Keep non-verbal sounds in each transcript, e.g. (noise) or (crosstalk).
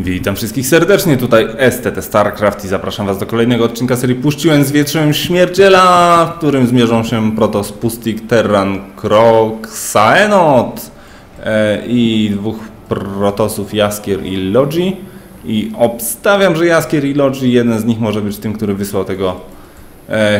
Witam wszystkich serdecznie, tutaj STT StarCraft i zapraszam Was do kolejnego odcinka serii Puściłem z wietrzem śmierdziela, w którym zmierzą się Protoss, Pustik, Terran, Krok, Saenot e, i dwóch Protosów Jaskier i Logi i obstawiam, że Jaskier i Logi, jeden z nich może być tym, który wysłał tego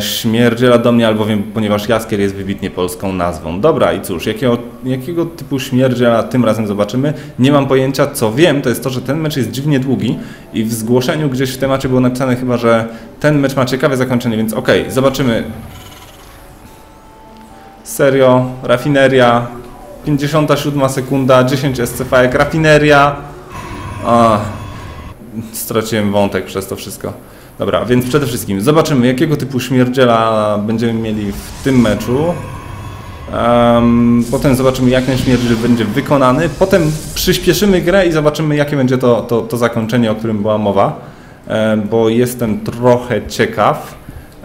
śmierdziela do mnie, albowiem ponieważ Jaskier jest wybitnie polską nazwą. Dobra i cóż, jakiego, jakiego typu śmierdziela tym razem zobaczymy? Nie mam pojęcia, co wiem, to jest to, że ten mecz jest dziwnie długi i w zgłoszeniu gdzieś w temacie było napisane chyba, że ten mecz ma ciekawe zakończenie, więc okej, zobaczymy. Serio, rafineria, 57 sekunda, 10 SCV, rafineria. A, straciłem wątek przez to wszystko. Dobra, więc przede wszystkim zobaczymy, jakiego typu śmierdziela będziemy mieli w tym meczu. Um, potem zobaczymy, jak ten śmierdziel będzie wykonany. Potem przyspieszymy grę i zobaczymy, jakie będzie to, to, to zakończenie, o którym była mowa. Bo jestem trochę ciekaw.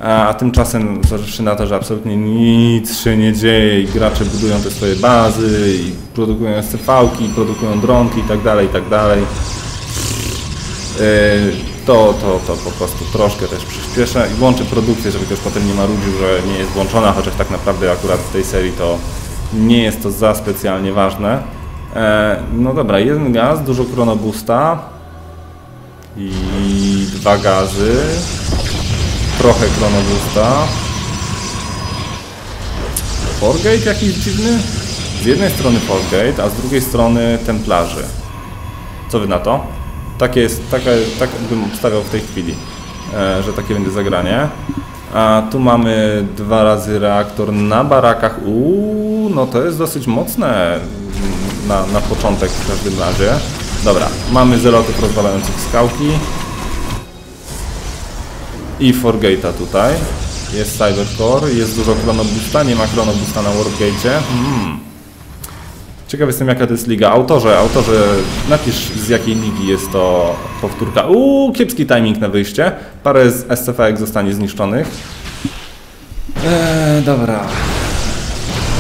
A tymczasem, zważywszy na to, że absolutnie nic się nie dzieje i gracze budują te swoje bazy i produkują SCV-ki, produkują dronki i tak dalej, to, to, to po prostu troszkę też przyspieszę i włączę produkcję, żeby też potem nie marudził, że nie jest włączona, chociaż tak naprawdę akurat w tej serii to nie jest to za specjalnie ważne. E, no dobra, jeden gaz, dużo chronobusta i dwa gazy, trochę chronobusta. Forgate jakiś dziwny? Z jednej strony Forgate, a z drugiej strony Templarzy. Co wy na to? Takie jest, taka, tak bym obstawiał w tej chwili, e, że takie będzie zagranie. A tu mamy dwa razy reaktor na barakach. Uuu, no to jest dosyć mocne na, na początek w każdym razie. Dobra, mamy zelotów rozwalających skałki. I Forgate'a tutaj. Jest Cybercore, jest dużo chronobusta, nie ma chronobusta na Warpgate'cie. Hmm. Ciekaw jestem jaka to jest liga. Autorze, autorze, napisz z jakiej ligi jest to powtórka. Uuu, kiepski timing na wyjście. Parę z SCV zostanie zniszczonych. Eee, dobra.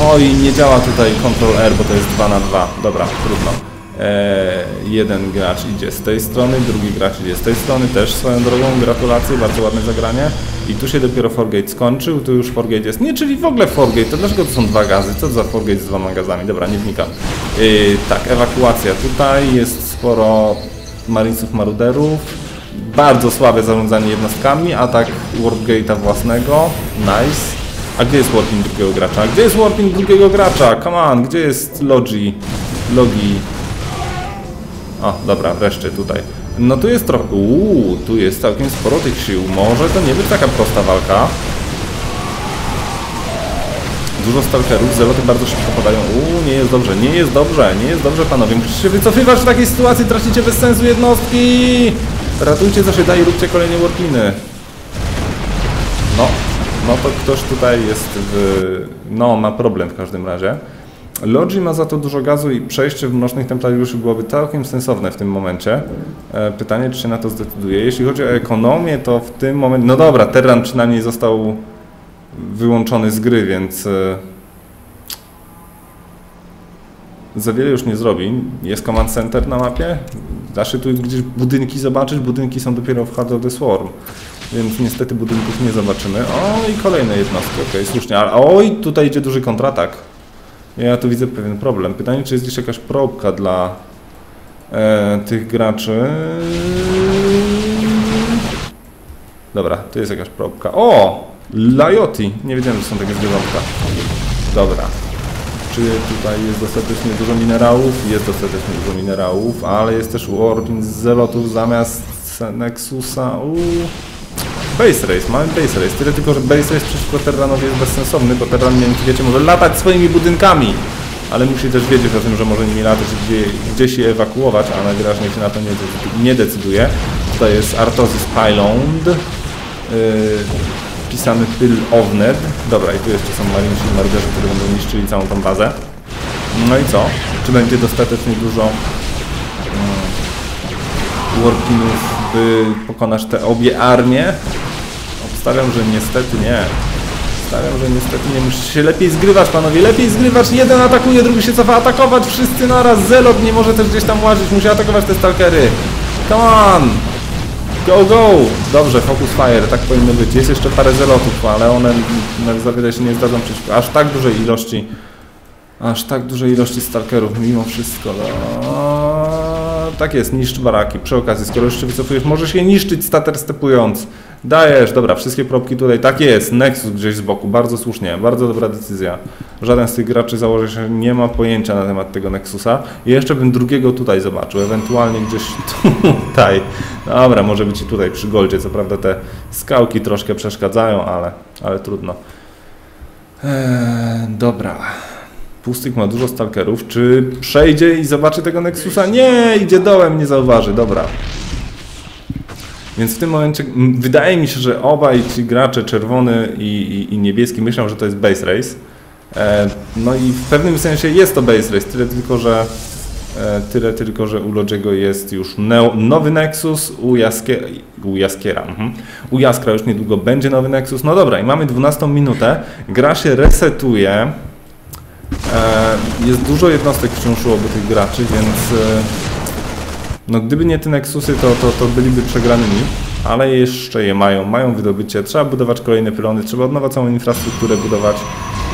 Oj, nie działa tutaj Ctrl R, bo to jest 2 na 2. Dobra, trudno. Eee, jeden gracz idzie z tej strony, drugi gracz idzie z tej strony, też swoją drogą, gratulacje, bardzo ładne zagranie. I tu się dopiero Forgate skończył, tu już Forgate jest. Nie, czyli w ogóle Forgate, to dlaczego to są dwa gazy? Co to za Forgate z dwoma gazami? Dobra, nie wnikam. Eee, tak, ewakuacja tutaj, jest sporo marinesów maruderów. Bardzo słabe zarządzanie jednostkami, atak Warpgate'a własnego, nice. A gdzie jest warping drugiego gracza? Gdzie jest warping drugiego gracza? Come on, gdzie jest Logi? Logi. O, dobra, wreszcie tutaj. No tu jest trochę... Uuu, tu jest całkiem sporo tych sił. Może to nie być taka prosta walka. Dużo stalkerów, zeloty bardzo szybko padają. Uuu, nie jest dobrze, nie jest dobrze, nie jest dobrze panowie. Musicie się wycofywać w takiej sytuacji, tracicie bez sensu jednostki! Ratujcie co się da i róbcie kolejne warpiny. No, no to ktoś tutaj jest w... No, ma problem w każdym razie. Logi ma za to dużo gazu i przejście w Mrocznych Templariuszy byłoby całkiem sensowne w tym momencie. E, pytanie, czy się na to zdecyduje. Jeśli chodzi o ekonomię, to w tym momencie... No dobra, Terran przynajmniej został wyłączony z gry, więc... E, za wiele już nie zrobi. Jest Command Center na mapie. Da się tu gdzieś budynki zobaczyć. Budynki są dopiero w Heart of the Swarm. Więc niestety budynków nie zobaczymy. O, i kolejne jednostki, okej, okay, słusznie. Ale oj, tutaj idzie duży kontratak. Ja tu widzę pewien problem. Pytanie, czy jest gdzieś jakaś probka dla e, tych graczy. Dobra, tu jest jakaś probka. O! Lajoti! Nie wiedziałem, że są takie zwierzątka. Dobra. Czy tutaj jest dostatecznie dużo minerałów? Jest dostatecznie dużo minerałów, ale jest też Warping z zelotów zamiast Nexusa. Uuu. Base Race, mamy Base Race, tyle tylko, że Base Race przeciwko Terranowi jest bezsensowny, bo Terran, nie wiecie, może latać swoimi budynkami, ale musi też wiedzieć o tym, że może nimi latać gdzie, gdzieś je ewakuować, a najwyraźniej się na to nie, nie decyduje. Tutaj jest Artosis Pylond, yy, pisany Pyl Ovned. Dobra, i tu jeszcze są marinci i maruderzy, którzy będą niszczyli całą tą bazę. No i co? Czy będzie dostatecznie dużo yy, warpinów by pokonać te obie armie? Obstawiam, że niestety nie. Obstawiam, że niestety nie. Musicie się lepiej zgrywać, panowie. Lepiej zgrywać. Jeden atakuje, drugi się cofa atakować. Wszyscy naraz. Zelot nie może też gdzieś tam łazić. Musi atakować te stalkery. Come on! Go, go! Dobrze, focus fire, tak powinno być. Jest jeszcze parę zelotów, ale one za wiele się nie zdadzą przeciwko. Aż tak dużej ilości. Aż tak dużej ilości stalkerów, mimo wszystko. No, tak jest, niszcz baraki. Przy okazji, skoro jeszcze wycofujesz, możesz je niszczyć stater stepując. Dajesz, dobra, wszystkie propki tutaj. Tak jest, Nexus gdzieś z boku, bardzo słusznie, bardzo dobra decyzja. Żaden z tych graczy założy się, nie ma pojęcia na temat tego Nexusa. I jeszcze bym drugiego tutaj zobaczył, ewentualnie gdzieś (laughs) tutaj. Dobra, może być i tutaj przy Goldzie, co prawda te skałki troszkę przeszkadzają, ale, ale trudno. Eee, dobra. Pustyk ma dużo stalkerów. Czy przejdzie i zobaczy tego Nexusa? Nie, idzie dołem, nie zauważy. Dobra. Więc w tym momencie wydaje mi się, że obaj ci gracze, czerwony i, i, i niebieski, myślą, że to jest base race. E, no i w pewnym sensie jest to base race, tyle tylko, że e, tyle tylko, że u Logiego jest już neo, nowy Nexus, u, Jaskier, u Jaskiera, mhm. u Jaskra już niedługo będzie nowy Nexus. No dobra, i mamy 12 minutę, gra się resetuje. E, jest dużo jednostek wciąż u obu tych graczy, więc no gdyby nie te Nexusy, to, to, to byliby przegranymi, ale jeszcze je mają, mają wydobycie, trzeba budować kolejne pylony, trzeba od nowa całą infrastrukturę budować.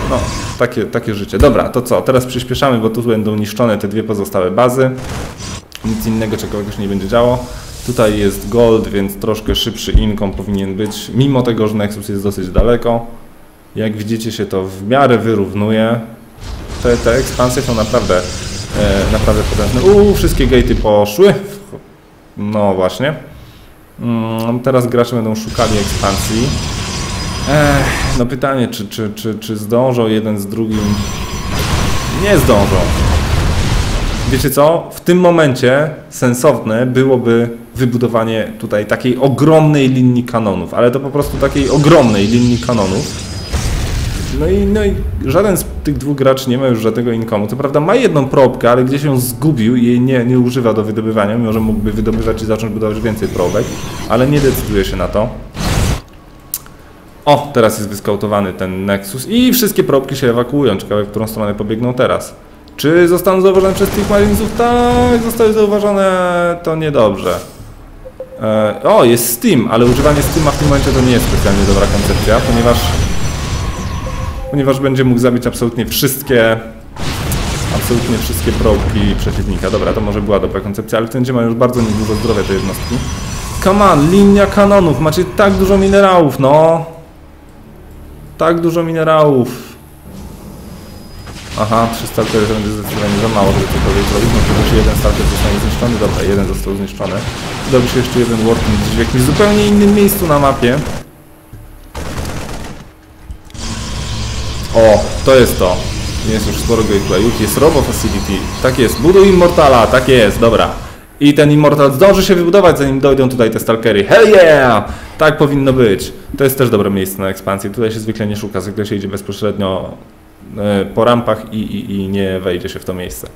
No, takie, takie życie. Dobra, to co? Teraz przyspieszamy, bo tu będą niszczone te dwie pozostałe bazy. Nic innego czegoś nie będzie działo. Tutaj jest gold, więc troszkę szybszy income powinien być, mimo tego, że Nexus jest dosyć daleko. Jak widzicie się to w miarę wyrównuje. Te, te ekspansje są naprawdę, e, naprawdę potężne. Uuu, wszystkie gatey poszły. No właśnie. Mm, teraz gracze będą szukali ekspansji. Ech, no pytanie, czy, czy, czy, czy zdążą jeden z drugim? Nie zdążą. Wiecie co? W tym momencie sensowne byłoby wybudowanie tutaj takiej ogromnej linii kanonów, ale to po prostu takiej ogromnej linii kanonów. No i, no i żaden z tych dwóch graczy nie ma już żadnego inkomu. Co prawda ma jedną probkę, ale gdzieś ją zgubił i jej nie, nie używa do wydobywania, mimo że mógłby wydobywać i zacząć budować więcej probek, ale nie decyduje się na to. O, teraz jest wyskautowany ten Nexus i wszystkie probki się ewakuują. Ciekawe, w którą stronę pobiegną teraz. Czy zostaną zauważone przez tych Marinesów? Tak, zostały zauważone, to niedobrze. E, o, jest Steam, ale używanie Steama w tym momencie to nie jest specjalnie dobra koncepcja, ponieważ ponieważ będzie mógł zabić absolutnie wszystkie absolutnie wszystkie probki przeciwnika. Dobra, to może była dobra koncepcja, ale w tym ma już bardzo niedużo zdrowia te jednostki. Come on, linia kanonów, macie tak dużo minerałów, no. Tak dużo minerałów. Aha, trzy stalkery to będzie zdecydowanie za mało, żeby cokolwiek zrobić. No to jeden stalker zostanie zniszczony. Dobra, jeden został zniszczony. Się jeszcze jeden working gdzieś w jakimś zupełnie innym miejscu na mapie. O, to jest to. Jest już sporo gameplayów. Jest Robo Facility. Tak jest. Buduj Immortala. Tak jest, dobra. I ten Immortal zdąży się wybudować, zanim dojdą tutaj te Stalkery. Hell yeah! Tak powinno być. To jest też dobre miejsce na ekspansję. Tutaj się zwykle nie szuka, zwykle się idzie bezpośrednio e, po rampach i, i, i nie wejdzie się w to miejsce.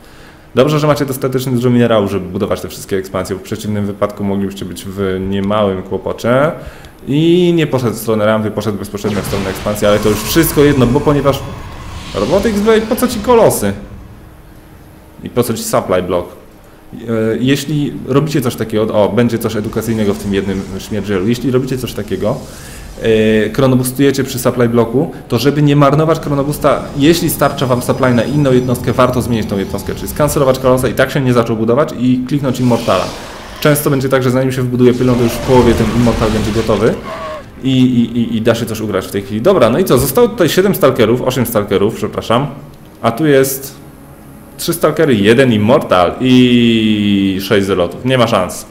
Dobrze, że macie dostatecznie dużo minerałów, żeby budować te wszystkie ekspansje. W przeciwnym wypadku moglibyście być w niemałym kłopocie. I nie poszedł w stronę rampy, poszedł bezpośrednio w stronę ekspansji, ale to już wszystko jedno, bo ponieważ Robotics Bay, po co ci kolosy? I po co ci supply block? E, jeśli robicie coś takiego, o, będzie coś edukacyjnego w tym jednym śmierdzielu, jeśli robicie coś takiego, kronobustujecie przy supply bloku, to żeby nie marnować kronobusta, jeśli starcza Wam supply na inną jednostkę, warto zmienić tą jednostkę, czyli skancelować kolosa i tak się nie zaczął budować i kliknąć Immortala. Często będzie tak, że zanim się wbuduje pylon, to już w połowie ten Immortal będzie gotowy i, i, i da się coś ugrać w tej chwili. Dobra, no i co? Zostało tutaj 7 stalkerów, 8 stalkerów, przepraszam, a tu jest 3 stalkery, 1 Immortal i 6 zelotów. Nie ma szans.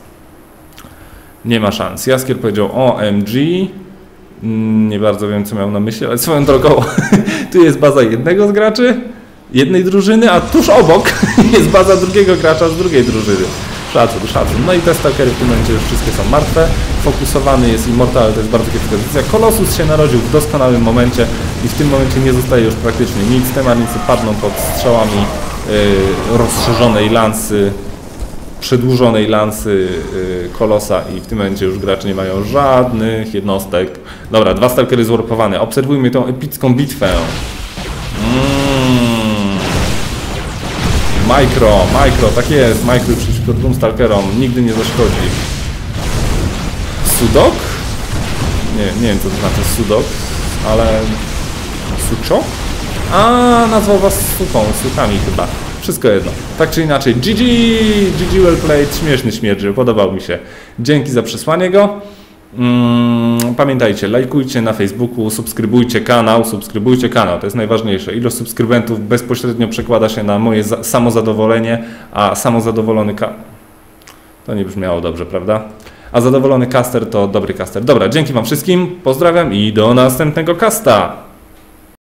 Nie ma szans. Jaskier powiedział OMG. Mm, Nie bardzo wiem, co miał na myśli, ale swoją drogą, (laughs) tu jest baza jednego z graczy, jednej drużyny, a tuż obok (laughs) jest baza drugiego gracza z drugiej drużyny. Szacun, szacun. No i te stalkery w tym momencie już wszystkie są martwe. Fokusowany jest Immortal, to jest bardzo kiepska decyzja. Kolosus się narodził w doskonałym momencie i w tym momencie nie zostaje już praktycznie nic. Te marnicy padną pod strzałami yy, rozszerzonej lansy, przedłużonej lansy yy, Kolosa i w tym momencie już gracze nie mają żadnych jednostek. Dobra, dwa stalkery zwarpowane. Obserwujmy tą epicką bitwę. Micro, micro, tak jest, micro przeciwko dwóm stalkerom, nigdy nie zaszkodzi. Sudok? Nie, nie wiem co to znaczy sudok, ale... Suczo? A, nazwał was suką, sukami chyba. Wszystko jedno. Tak czy inaczej, GG, GG well played, śmieszny śmierdzy, podobał mi się. Dzięki za przesłanie go. Mm, pamiętajcie, lajkujcie na Facebooku, subskrybujcie kanał, subskrybujcie kanał, to jest najważniejsze. Ilość subskrybentów bezpośrednio przekłada się na moje za- samozadowolenie, a samozadowolony ka... To nie brzmiało dobrze, prawda? A zadowolony caster to dobry caster. Dobra, dzięki wam wszystkim, pozdrawiam i do następnego casta.